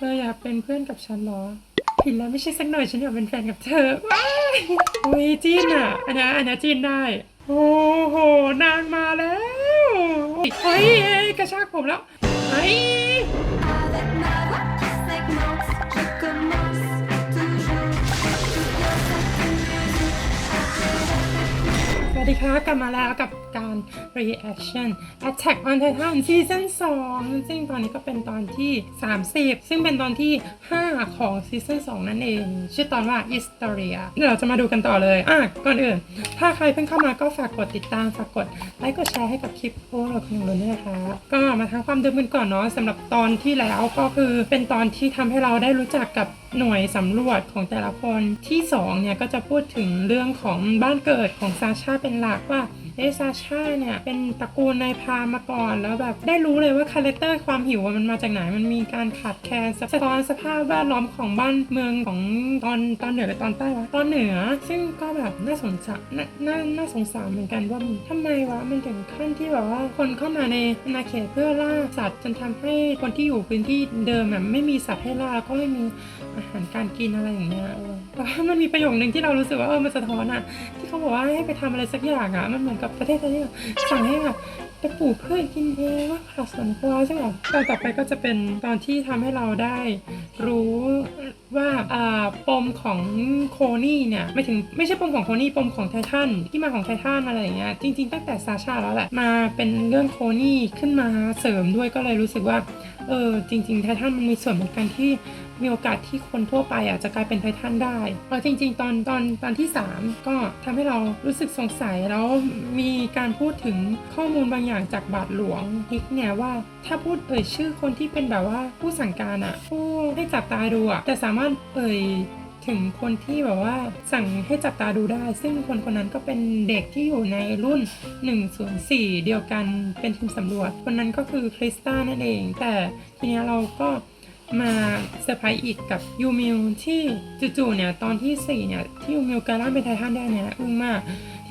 ธออยากเป็นเพื่อนกับฉันเหรอ ผิดแล้วไม่ใช่สักหน่อยฉันอยากเป็นแฟนกับเธอว้ายอุ้ยจีนอะ อันนี้อันนี้จีนได้ โอ้โห นางมาแล้วเฮ้ยกระชากผมแล้วเฮ้ ดีครับกลับมาแล้วกับการ reaction Attack on Titan Season 2ซึ่งตอนนี้ก็เป็นตอนที่ 30 ซึ่งเป็นตอนที่ 5 ของ Season 2นั่นเอง ชื่อตอนว่า Historia เดี๋ยวเราจะมาดูกันต่อเลยอะก่อนอื่น ถ้าใครเพิ่งเข้ามาก็ฝากกดติดตาม ฝากกดไลค์กดแชร์ให้กับคลิปพวกเราคุณลุนด้วยนะคะ ก็มาทางความเดิมกันก่อนเนาะสำหรับตอนที่แล้วก็คือเป็นตอนที่ทำให้เราได้รู้จักกับหน่วยสำรวจของแต่ละคนที่สองเนี่ยก็จะพูดถึงเรื่องของบ้านเกิดของซาชาเป็นหลักว่าเอซาชาเนี่ยเป็นตระกูลนายพามาก่อนแล้วแบบได้รู้เลยว่าคาแรคเตอร์ความหิวมันมาจากไหนมันมีการขาดแคลนสะท้อนสภาพแวดล้อมของบ้านเมืองของตอนตอนเหนือหรือตอนใต้วะตอนเหนือ ซึ่งก็แบบน่าสงสารนาน่าน่าสงสารเหมือนกันว่ามันทำไมวะมันถึงขั้นที่แบบว่าคนเข้ามาในอาณาเขตเพื่อล่าสัตว์จนทำให้คนที่อยู่พื้นที่เดิมแบบไม่มีสัตว์ให้ล่าแล้วก็ไม่มี อาหารการกินอะไรอย่างเงี้ยเออแต่ว่ามันมีประโยคนึงที่เรารู้สึกว่าเออมันสะท้อนอะที่เขาบอกว่าให้ไปทำอะไรสักอย่างอะมันเหมือนกับประเทศไทยที่แบบสั่งให้แบบไปปลูกพืชกินเองว่าผักสวนครัวใช่ไหมตอนต่อไปก็จะเป็นตอนที่ทำให้เราได้รู้ว่าอ่าปมของโคนี่เนี่ยไม่ถึงไม่ใช่ปมของโคนี่ปมของไททันที่มาของไททันอะไรอย่างเงี้ยจริง ๆ ตั้งแต่ซาชาแล้วแหละมาเป็นเรื่องโคนี่ขึ้นมาเสริมด้วยก็เลยรู้สึกว่าเออจริง ๆ ไททันมันมีส่วนเหมือนกันที่ มีโอกาสที่คนทั่วไปอะจะกลายเป็นไททันได้เพราะจริง ๆ ตอนตอนตอนที่ 3 ก็ทำให้เรารู้สึกสงสัยแล้วมีการพูดถึงข้อมูลบางอย่างจากบาทหลวงฮิกเนี่ยว่าถ้าพูดเอ่ยชื่อคนที่เป็นแบบว่าผู้สั่งการอะผู้ให้จับตาดูอะจะสามารถเอ่ยถึงคนที่แบบว่าสั่งให้จับตาดูได้ ซึ่งคนคนนั้นก็เป็นเด็กที่อยู่ในรุ่น 104 เดียวกันเป็นทีมสำรวจ คนนั้นก็คือคริสตานั่นเอง แต่ทีเนี้ยเราก็ มาเซอร์ไพรส์อีกกับยูมิวที่จู่ๆเนี่ยตอนที่4เนี่ยที่ยูมิวกลายร่างเป็นไททันได้เนี่ยอึ้งมาก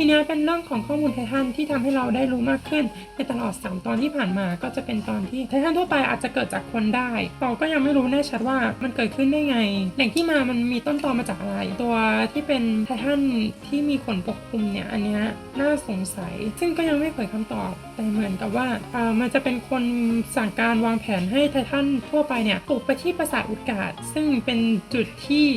ทีนี้เป็นเรื่องของข้อมูลไททันที่ทำให้เราได้รู้มากขึ้นในตลอด 3 ตอนที่ผ่านมาก็จะเป็นตอนที่ไททันทั่วไปอาจจะเกิดจากคนได้เราก็ยังไม่รู้แน่ชัดว่ามันเกิดขึ้นได้ไง แหล่งที่มามันมีต้นตอมาจากอะไร ตัวที่เป็นไททันที่มีขนปกคลุมเนี่ยอันนี้น่าสงสัย ซึ่งก็ยังไม่เผยคำตอบ แต่เหมือนกับว่าอ่อมันจะเป็นคนสั่งการวางแผนให้ไททันทั่วไปเนี่ยปลุกไปที่ปราสาทอุดกาดซึ่งเป็นจุดที่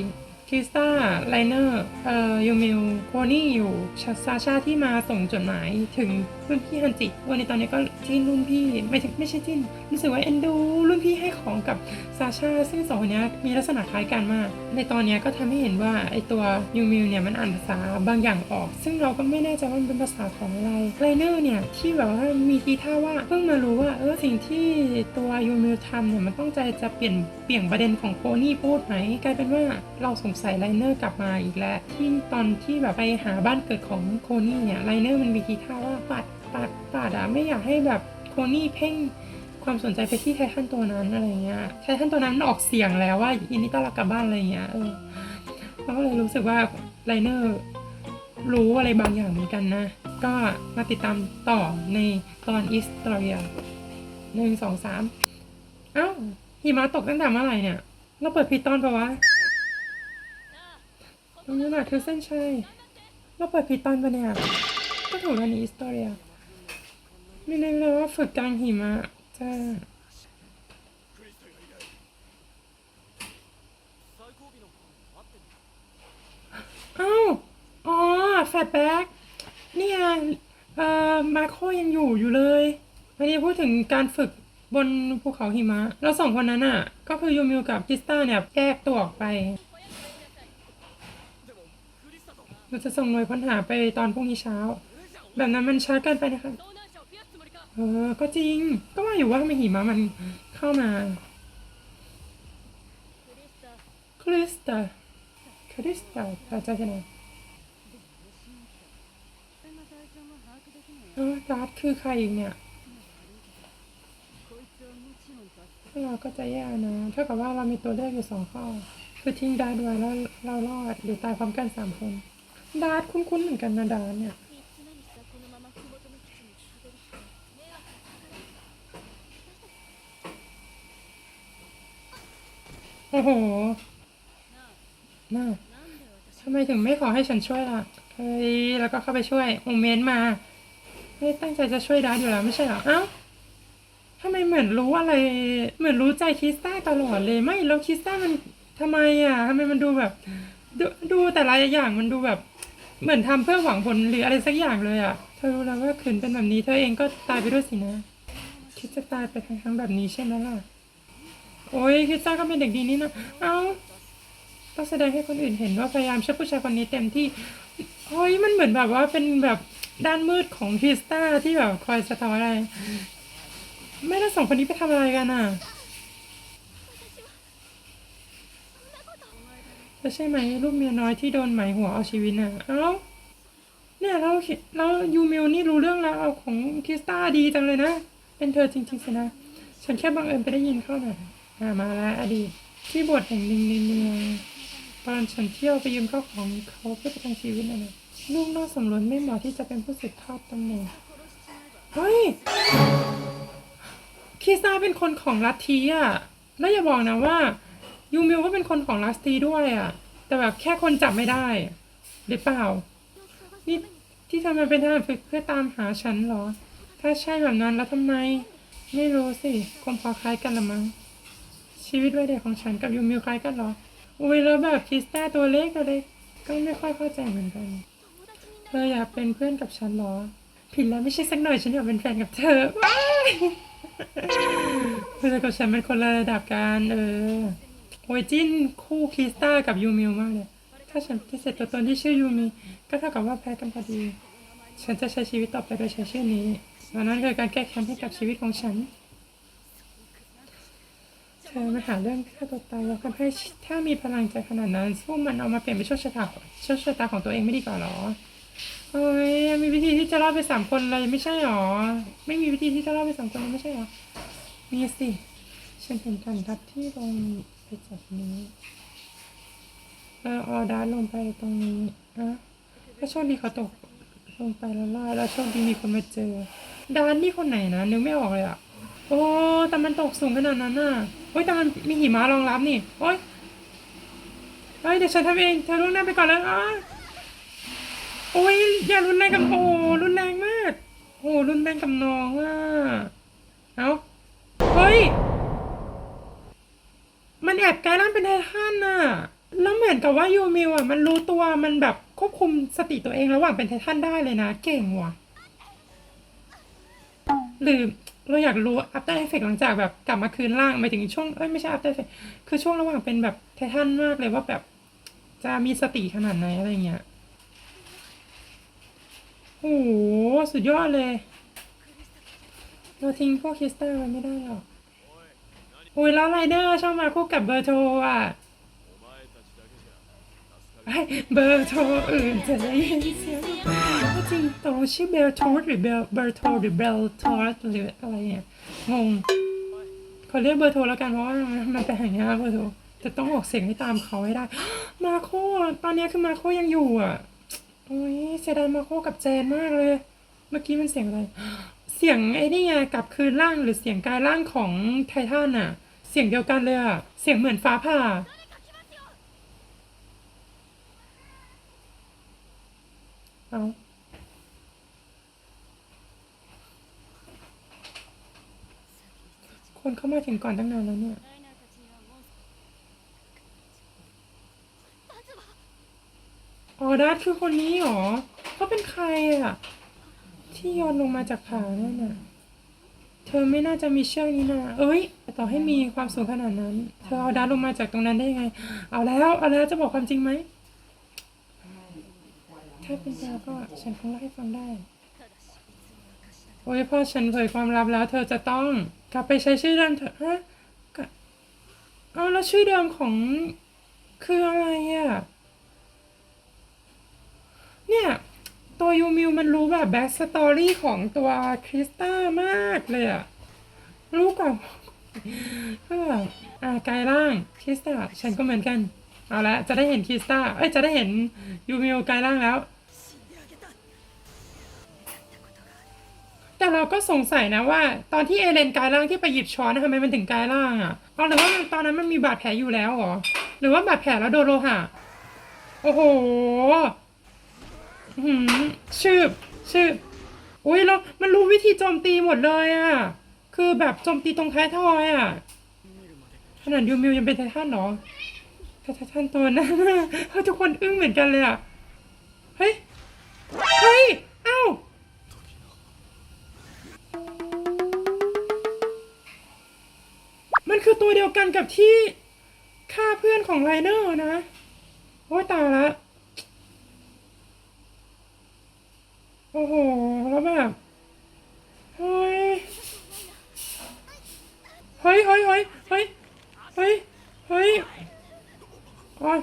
คิสตาไลเนอร์เอ่อยูมิลโคนี่อยู่ชาซาชาที่มาส่งจดหมายถึงรุ่นพี่ฮันจิวันนี้ตอนนี้ก็จิ้นรุ่นพี่ไม่ใช่ไม่ใช่จิ้นรู้สึกว่าเอ็นดู รุ่นพี่ให้ของกับซาชาซึ่งสองคนนี้มีลักษณะคล้ายกันมาก ในตอนนี้ก็ทำให้เห็นว่าไอตัวยูมิลเนี่ยมันอ่านภาษาบางอย่างออก ซึ่งเราก็ไม่แน่ใจว่ามันเป็นภาษาของอะไรไลเนอร์เนี่ยที่แบบว่ามีทีท่าว่าเพิ่งมารู้ว่าเออสิ่งที่ตัวยูมิลทำเนี่ยมันต้องใจจะเปลี่ยนเปลี่ยนประเด็นของโคนี่พูดไหมกลายเป็นว่าเราสงใสัยไลเนอร์กลับมาอีกแล้ว ที่ตอนที่แบบไปหาบ้านเกิดของโคนี่เนี่ยไลเนอร์มันมีทีท่าว่าปัดปัดปัดอะไม่อยากให้แบบโคนี่เพ่งความสนใจไปที่ไททันตัวนั้นอะไรเงี้ยไททันตัวนั้นออกเสียงแล้วว่ายินดีต้อนรับกลับบ้านอะไรเงี้ยเออเราก็เลยรู้สึกว่าไลเนอร์รู้อะไรบางอย่างเหมือนกันนะ ก็มาติดตามต่อในตอนอิสตอเรียหนึ่งสองสามเอ้าหิมะตกตั้งแต่เมื่อไหร่เนี่ย เราเปิดผิดตอนปะวะ ตรงนี้แหละคือเส้นชัยเราเปิดผิดตอนปะเนี่ยก็ถูกแล้วนี่อิสตอเรียไม่แน่เลยว่าฝึกกลางหิมะจะเอ้าอ๋อแฟตแบ็กเนี่ยเอ่อมาโคยังอยู่อยู่เลยอันนี้พูดถึงการฝึกบนภูเขาหิมะ แล้วสองคนนั้นอะ ก็คือยูมิวกับคริสตาเนี่ยแยกตัวออกไป เราจะส่งหน่วยค้นหาไปตอนพรุ่งนี้เช้า แบบนั้นมันช้าเกินไปนะคะ เออ ก็จริง ก็ว่าอยู่ว่าทำไมหิมะมันเข้ามา คริสตาคริสตาแปลใจกันนะเออดาร์ทคือใครอีกเนี่ยเราก็จะแย่นะ เท่ากับว่าเรามีตัวเลือกอยู่สองข้อ คือทิ้งดาร์ไว้แล้วเรารอดหรือตายพร้อมกันสามคน ดาร์คุ้นๆเหมือนกันนะดาร์เนี่ยโอ้โหน่าทำไมถึงไม่ขอให้ฉันช่วยล่ะเฮ้ยแล้วก็เข้าไปช่วยโมเมนมาเฮ้ตั้งใจจะช่วยดาร์อยู่แล้วไม่ใช่เหรอ เอ้าทำไมเหมือนรู้อะไร เหมือนรู้ใจคิสต้าตลอดเลยไม่แล้วคิสต้ามันทำไมอะทำไมมันดูแบบ ดูดูแต่ละอย่างมันดูแบบ เหมือนทำเพื่อหวังผลหรืออะไรสักอย่างเลยอะ เธอรู้แล้วว่าขืนเป็นแบบนี้ เธอเองก็ตายไปด้วยสินะ คิดจะตายไปทั้งๆแบบนี้ใช่ไหมล่ะ โอ้ยคริสต้าก็เป็นเด็กดีนี่นะ เอ้าต้องแสดงให้คนอื่นเห็นว่าพยายามช่วยผู้ชายคนนี้เต็มที่เฮ้ยมันเหมือนแบบว่าเป็นแบบด้านมืดของคิสต้าที่แบบคอยสะท้อนอะไร ไม่ได้สองคนนี้ไปทำอะไรกันอะ แล้วใช่ไหมลูกเมียน้อยที่โดนหมายหัวเอาชีวิตน่ะเอ้าเนี่ยเราเรายูมิลนี่รู้เรื่องราวของคริสต้าดีจังเลยนะ เป็นเธอจริงๆสินะ ฉันแค่บังเอิญไปได้ยินเข้าหน่อยอ่ามาล้วอดีตที่บทแห่งลิงในเมืองตอนฉันเที่ยวไปยืมข้าวของเขาเพื่อประทังชีวิตนะนะลูกนอกสมรสไม่เหมาะที่จะเป็นผู้สืบทอดตำแหน่งเฮ้ยคีซาเป็นคนของลัทธิอะแล้วอย่าบอกนะว่า ยูมิลก็เป็นคนของลัทธิด้วยอะ แต่แบบแค่คนจับไม่ได้ หรือเปล่า นี่ที่ทำมาเป็นทารฝึกเพื่อตามหาฉันเหรอ ถ้าใช่แบบนั้นแล้วทำไม ไม่รู้สิคงพอคล้ายกันละมั้ง ชีวิตวัยเด็กของฉันกับยูมิวคล้ายกันเหรอ อุ้ยแล้วแบบคริสต้าตัวเล็กตัวเล็กก็ไม่ค่อยเข้าใจเหมือนกันเธออยากเป็นเพื่อนกับฉันเหรอ ผิดแล้วไม่ใช่สักหน่อยฉันอยากเป็นแฟนกับเธอว้ายเธอกับฉันเป็นคนละระดับกันเออ โอ้ยจิ้นคู่คริสต้ากับยูมิวมากเลย ถ้าฉันปฏิเสธตัวตนที่ชื่อยูมิก็เท่ากับว่าแพ้กันพอดี ฉันจะใช้ชีวิตต่อไปโดยใช้ชื่อนี้วันนั้นคือการแก้แค้นให้กับชีวิตของฉันเธอมาหาเรื่องฆ่าตัวตายแล้วทำให้ถ้ามีพลังใจขนาดนั้นสู้มันเอามาเปลี่ยนเป็นโชคชะตาโชคชะตาของตัวเองไม่ดีกว่าหรอเฮ้ยมีวิธีที่จะรอดไปสามคนเลยไม่ใช่หรอ ไม่มีวิธีที่จะรอดไปสามคนเลยไม่ใช่หรอ มีสิ ฉันเห็นกันทับที่ลง ไปจากนี้เออออดาลงไปตรงนี้อะก็โชคดีเขาตกลงไปแล้วล่าแล้วโชคดีมีคนมาเจอ ดานนี่คนไหนนะนึกไม่ออกเลยอะโอ้แต่มันตกสูงขนาดนั้นน่ะโอ้ยแต่มันมีหิมะรองรับนี่โอ้ยเฮ้ยเดี๋ยวฉันทำเองเธอล่วงหน้าไปก่อนแล้วอะโอ้ยอย่ารุนแรงกับโอ้รุนแรงมาก โอ้รุนแรงกับน้องอะเอ้าเฮ้ย มันแอบกลายร่างเป็นไททันน่ะ แล้วเหมือนกับว่ายูมิวอะมันรู้ตัวมันแบบควบคุมสติตัวเองระหว่างเป็นไททันได้เลยนะ เก่งว่ะ หรือเราอยากรู้ after effect หลังจากแบบกลับมาคืนร่างหมายถึงช่วงเอ้ยไม่ใช่ after effect คือช่วงระหว่างเป็นแบบไททันมากเลยว่าแบบ จะมีสติขนาดไหนอะไรเงี้ยโอ้โหสุดยอดเลย เราทิ้งพวกคริสตัลไว้ไม่ได้หรอก อุ้ยแล้วไรเดอร์ชอบมาคู่กับเบอร์โทรอะเบอร์โทรอื่นจะได้ยินเสียงก็จริงตรงชื่อเบลโทรหรือเบลเบอร์โทรหรือเบลทอร์หรืออะไรเนี่ยงงขอเรียกเบอร์โทรแล้วกันเพราะว่ามันเป็นอย่างเงี้ยเบอร์โทรจะต้องออกเสียงให้ตามเขาให้ได้ มาโคตอนนี้คือมาโคยังอยู่อะโอ้ยเสียดายมาโคกับแจนมากเลย เมื่อกี้มันเสียงอะไร เสียงไอ้นี่ไงกลับคืนร่างหรือเสียงกายร่างของไททันอะ เสียงเดียวกันเลยอะเสียงเหมือนฟ้าผ่า เอาคนเข้ามาถึงก่อนตั้งนานแล้วเนี่ยอ๋อดัตคือคนนี้เหรอเขาเป็นใครอะที่โยนลงมาจากผานั่นน่ะ เธอไม่น่าจะมีเชือกนี้นะเอ้ย ต่อให้มีความสูงขนาดนั้น เธอเอาดัตลงมาจากตรงนั้นได้ยังไง เอาแล้วเอาแล้วจะบอกความจริงไหม ถ้าเป็นเราก็ฉันคงเล่าให้ฟังได้ โอ้ยพ่อฉันเผยความลับแล้ว เธอจะต้องกลับไปใช้ชื่อเดิมเถอะฮะเอาแล้วชื่อเดิมของคืออะไรอะเนี่ย ตัวยูมิวมันรู้แบบแบ็กสตอรี่ของตัวคริสต้ามากเลยอะรู้ก่อนก็แบอ่ากายร่างคริสต้าฉันก็เหมือนกัน เอาละจะได้เห็นคริสต้าเอ้ยจะได้เห็นยูมิวกายร่างแล้ว แต่เราก็สงสัยนะว่า ตอนที่เอเลนกายร่างที่ไปหยิบช้อนนะทำไมมันถึงกายร่างอะเอาหรือว่าตอนนั้นมันมีบาดแผลอยู่แล้วเหรอหรือว่าบาดแผลแล้วโดนโลหะโอ้โห หืมชื่อชื่ออุ้ยแล้วมันรู้วิธีโจมตีหมดเลยอะคือแบบโจมตีตรงท้ายทอยอะขนาดยูมิวยังเป็นไททันเหรอไททันตัวนั้นเฮ้ยทุกคนอึ้งเหมือนกันเลยอะเฮ้ย เฮ้ย เอ้ามันคือตัวเดียวกันกับที่ฆ่าเพื่อนของไรเนอร์นะ โอ้ยตายละ โอ้โห แล้วแบบเฮ้ย เฮ้ยเฮ้ยเฮ้ยเฮ้ยเฮ้ยเฮ้ยโอ้ย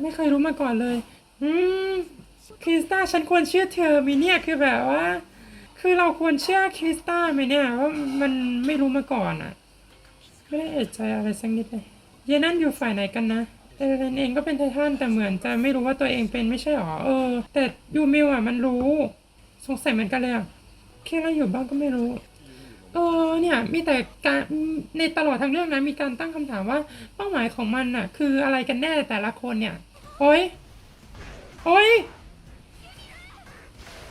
ไม่เคยรู้มาก่อนเลย อืมคริสตาฉันควรเชื่อเธอไหมีเนี่ยคือแบบว่า คือเราควรเชื่อคริสตาไหมเนี่ยว่ามันไม่รู้มาก่อนอะไม่ได้เอะใจอะไรสักนิดเลยเยนั่นอยู่ฝ่ายไหนกันนะ เอเลนเองก็เป็นไททันแต่เหมือนจะไม่รู้ว่าตัวเองเป็นไม่ใช่หรอเออ แต่ยูมิวอะมันรู้ สงสัยเหมือนกันเลยอะแค่เราอยู่บ้านก็ไม่รู้เออเนี่ยมีแต่การในตลอดทั้งเรื่องนะมีการตั้งคำถามว่าเป้าหมายของมันน่ะ คืออะไรกันแน่แต่ละคนเนี่ย โอ้ยโอ้ย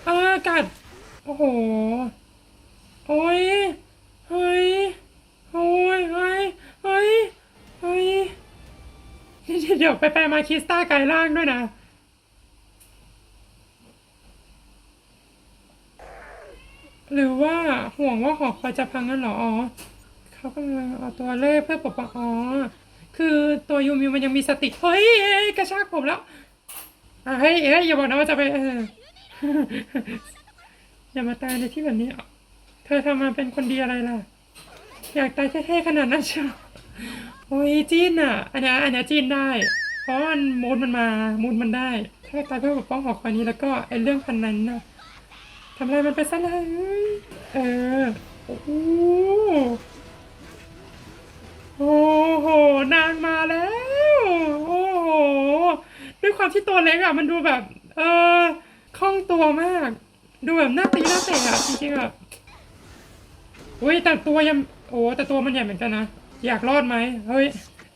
เออกัดโอ้โหโอ้ยเฮ้ยโอ้ยเฮ้ยเฮ้ยเฮ้ย เดี๋ยวไปไปมาคิสต้ากายร่างด้วยนะ หรือว่าห่วงว่าหอคอยจะพังงั้นเหรอ อ๋อเขากำลังเอาตัวเล่เพื่อปกป้องอ๋อ คือตัวยูมิวมันยังมีสติ เฮ้ยเอ้ยกระชากผมแล้วเฮ้ยเอ้ยอย่าบอกนะว่าจะไปเอออย่ามาตายในที่แบบนี้ เธอทำมาเป็นคนดีอะไรล่ะ อยากตายเท่ๆขนาดนั้นเชียว โอ้ยจีนอะ อันนี้อันนี้จีนได้ เพราะมันมูดมันมา มูดมันได้ ถ้าตายเพื่อปกป้องหอคอยนี้แล้วก็ไอ้เรื่องพันนั้นน่ะทำอะไรมันไปซะเลยเออ โอ้โหโอ้โห นางมาแล้ว โอ้โห ด้วยความที่ตัวเล็กอะ มันดูแบบ เออคล่องตัวมาก ดูแบบหน้าตีหน้าเตะอะจริงๆอะอุ้ยแต่ตัวยัง โอ้แต่ตัวมันใหญ่เหมือนกันนะ อยากรอดไหมเฮ้ย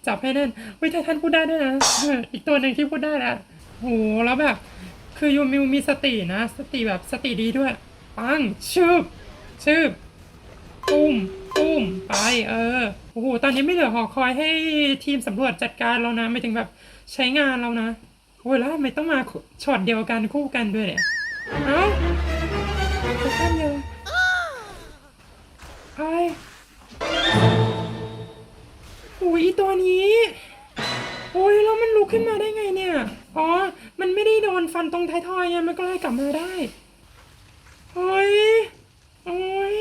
จับให้แน่นเฮ้ยไททันพูดได้ด้วยนะอีกตัวหนึ่งที่พูดได้แหละโหแล้วแบบ คือยูมิวมีสตินะ สติแบบสติดีด้วย ปังชืบชืบปุ้มปุ้มไปเออโอ้โหตอนนี้ไม่เหลือหอคอยให้ทีมสำรวจจัดการแล้วนะ ไม่ถึงแบบใช้งานแล้วนะโอ้ยแล้วไม่ต้องมาช็อตเดียวกันคู่กันด้วยเนี่ยเอ้าไปข้ามเดียวไป ตัวนี้ โอ้ยแล้วมันลุกขึ้นมาได้ไงเนี่ย อ๋อ มันไม่ได้โดนฟันตรงท้ายทอยไงมันก็เลยกลับมาได้โอ้ยโอ้ย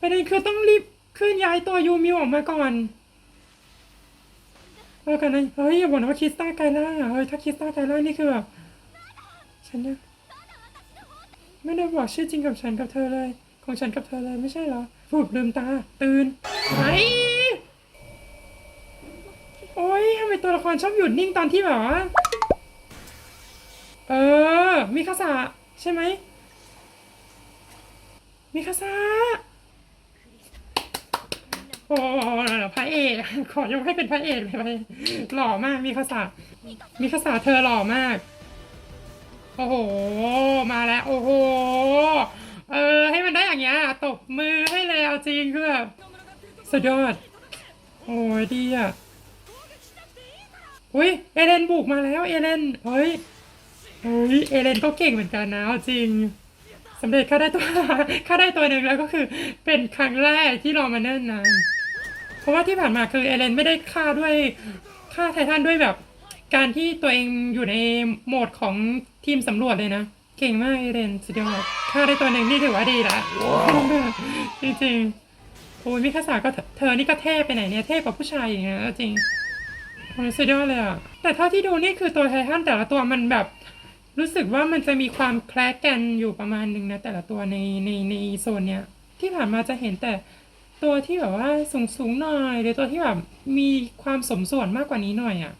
ประเด็นคือต้องรีบเคลื่อนย้ายตัวยูมิวออกมาก่อนเออกันนะเฮ้ยอย่าบอกนะว่าคริสตาไกล่าอะเฮ้ยถ้าคริสตาไกล่านี่คือแบบฉันเนี่ยไม่ได้บอกชื่อจริงกับฉันกับเธอเลย ของฉันกับเธอเลยไม่ใช่เหรอฟูบลืมตา ตื่น ไอโอ๊ยทำไมตัวละครชอบหยุดนิ่งตอนที่แบบว่าเออมีคาสะใช่ไหมมีคาสะโอ้พระเอก ขอยกให้เป็นพระเอกเลยไปหล่อมากมีคาสะมีคาสะเธอหล่อมาก โอ้โห มาแล้ว โอ้โห เออ ให้มันได้อย่างเงี้ย ตบมือให้เลยเอาจริงคือแบบ สุดยอด โอ้ยดีอะอุ้ยเอเลนบุกมาแล้วเอเลนเฮ้ยเฮ้ยเอเลนก็เก่งเหมือนกันนะจริงสำเร็จค่าได้ตัวค่าได้ตัวหนึ่งแล้วก็คือเป็นครั้งแรกที่รามาเนิ่นนานเพราะว่าที่ผ่านมาคือเอเลนไม่ได้ฆ่าด้วยฆ่าไททันด้วยแบบ การที่ตัวเองอยู่ในโหมดของทีมสำรวจเลยนะ เก่งมากเอเลนสุดยอดฆ่าได้ตัวหนึ่งนี่ถือว่าดีละจริงๆ อ้ยมิคาสาก็เธอนี่ก็เท่ไปไหนเนี่ยเท่กว่าผู้ชายอย่างเงี้ยเอาจริงโอ้ยสุดยอดเลยอะแต่เท่าที่ดูนี่คือตัวไททันแต่ละตัวมันแบบรู้สึกว่ามันจะมีความแคลกกันอยู่ประมาณหนึ่งนะ แต่ละตัวในในในโซนเนี้ยที่ผ่านมาจะเห็นแต่ตัวที่แบบว่าสูงสูงหน่อยหรือตัวที่แบบมีความสมส่วนมากกว่านี้หน่อยอะ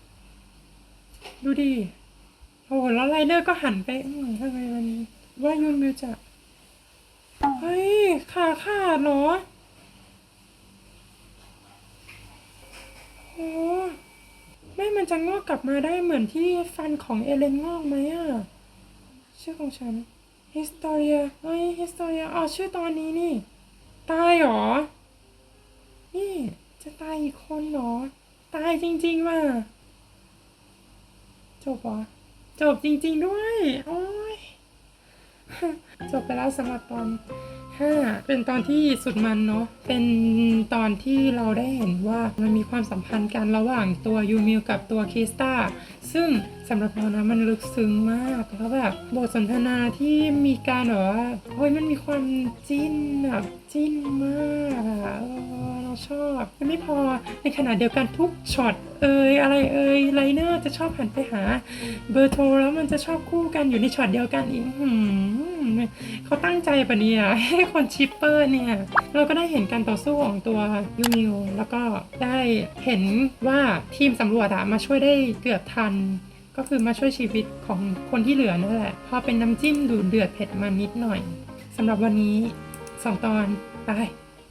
ดูดิโอ้โหแล้วไรเดอร์ก็หันไปอืมทำไมมันว่ายูนมิวจะเฮ้ยขาขาดเหรอ โอ้ไม่มันจะงอกกลับมาได้เหมือนที่ฟันของเอเลนงอกไหมอะชื่อของฉัน Historia เฮ้ย Historia อ๋อชื่อตอนนี้นี่ ตายเหรอ นี่ จะตายอีกคนเหรอ ตายจริงๆว่ะ จบเหรอ จบจริง ๆด้วย โอ้ยจบไปแล้วสำหรับตอน 5 เป็นตอนที่สุดมันเนาะ เป็นตอนที่เราได้เห็นว่ามันมีความสัมพันธ์กันระหว่างตัวยูมิวกับตัวคิสตาซึ่งสำหรับเรานะมันลึกซึ้งมากแล้วแบบบทสนทนาที่มีการแบบว่าเฮ้ยมันมีความจิ้นแบบจิ้นมากอะเออเราช อบยังไม่พอในขณะเดียวกันทุกช็อตเอยอะไรเอยไลเนอร์จะชอบหันไปหา เบอร์โทรแล้วมันจะชอบคู่กันอยู่ในช็อตเดียวกันอีกเขาตั้งใจปะเนี่ยให้คนชิปเปอร์เนี่ย เราก็ได้เห็นการต่อสู้ของตัวยูมิวแล้วก็ได้เห็นว่าทีมสำรวจอะมาช่วยได้เกือบทันก็คือมาช่วยชีวิตของคนที่เหลือนั่นแหละ พอเป็นน้ำจิ้มดูเดือดเผ็ดมานิดหน่อยสำหรับวันนี้สองตอนไป